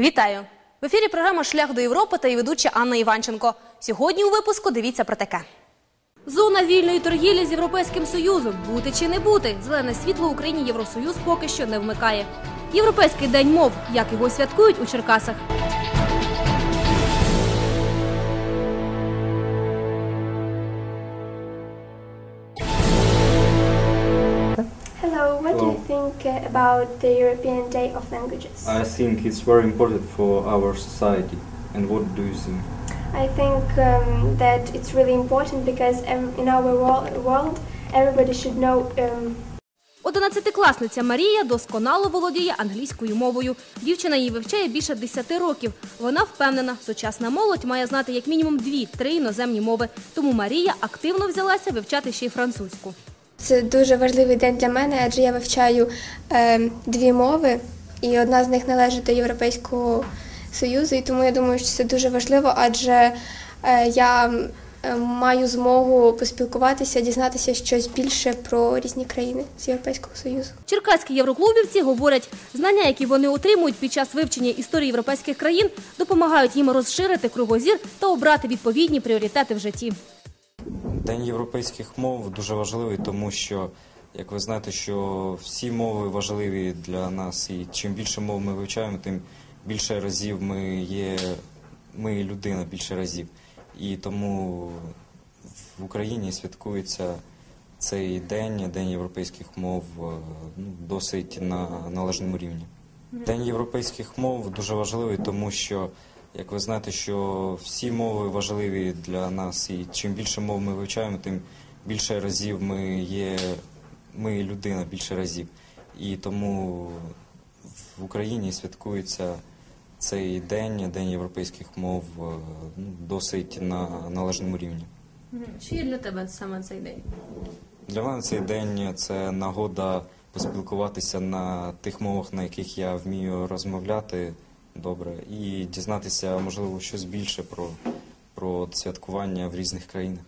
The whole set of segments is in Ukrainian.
Вітаю! В ефірі програма Шлях до Європи та її ведуча Анна Іванченко. Сьогодні у випуску дивіться про таке. Зона вільної торгівлі з Європейським Союзом. Бути чи не бути. Зелене світло Україні Євросоюз поки що не вмикає. Європейський день мов. Як його святкують у Черкасах. Do you think uh, about the European Day of Languages? I think it's very important for our society. And what do you think? I think um, that it's really important because in our world, everybody should know. Um, Одинадцятикласниця Марія досконало володіє англійською мовою. Дівчина її вивчає більше 10 років. Вона впевнена, сучасна молодь має знати як мінімум дві-три іноземні мови. Тому Марія активно взялася вивчати ще й французьку. Це дуже важливий день для мене, адже я вивчаю е, дві мови, і одна з них належить до Європейського Союзу, і тому я думаю, що це дуже важливо, адже е, я е, маю змогу поспілкуватися, дізнатися щось більше про різні країни з Європейського Союзу. Черкаські євроклубівці говорять, знання, які вони отримують під час вивчення історії європейських країн, допомагають їм розширити кругозір та обрати відповідні пріоритети в житті. День європейських мов дуже важливий, тому що, як ви знаєте, що всі мови важливі для нас, і чим більше мов ми вивчаємо, тим більше разів ми є, ми людина більше разів. І тому в Україні святкується цей день, День європейських мов, е, ну, досить на належному рівні. День європейських мов дуже важливий, тому що, як ви знаєте, що всі мови важливі для нас, і чим більше мов ми вивчаємо, тим більше разів ми є, ми людина більше разів. І тому в Україні святкується цей день, День європейських мов, е, ну, досить на належному рівні. Чи є для тебе саме цей день? Для мене цей день це нагода поспілкуватися на тих мовах, на яких я вмію розмовляти добре, і дізнатися, можливо, щось більше про, про святкування в різних країнах.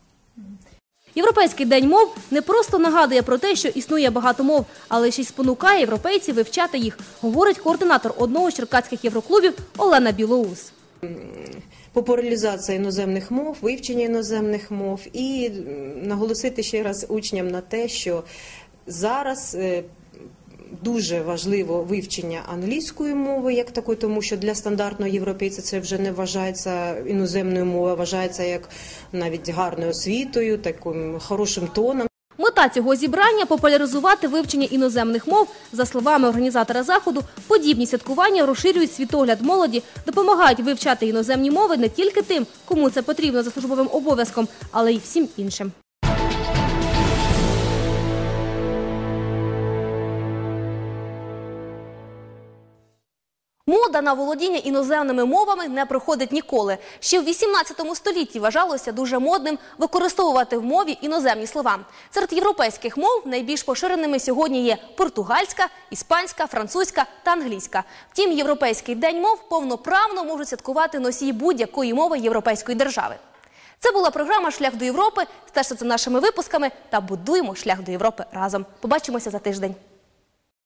Європейський день мов не просто нагадує про те, що існує багато мов, але ще й спонукає європейців вивчати їх, говорить координатор одного з черкаських євроклубів Олена Білоус. популяризація іноземних мов, вивчення іноземних мов і наголосити ще раз учням на те, що зараз е, дуже важливо вивчення англійської мови як такої, тому що для стандартного європейця це вже не вважається іноземною мовою, вважається як навіть гарною освітою, таким хорошим тоном. Мета цього зібрання популяризувати вивчення іноземних мов. За словами організатора заходу, подібні святкування розширюють світогляд молоді, допомагають вивчати іноземні мови не тільки тим, кому це потрібно за службовим обов'язком, але й всім іншим. Мода на володіння іноземними мовами не проходить ніколи. Ще в 18 столітті вважалося дуже модним використовувати в мові іноземні слова. Серед європейських мов найбільш поширеними сьогодні є португальська, іспанська, французька та англійська. Втім, європейський день мов повноправно можуть святкувати носії будь-якої мови європейської держави. Це була програма Шлях до Європи. Стежте за нашими випусками та будуємо шлях до Європи разом. Побачимося за тиждень.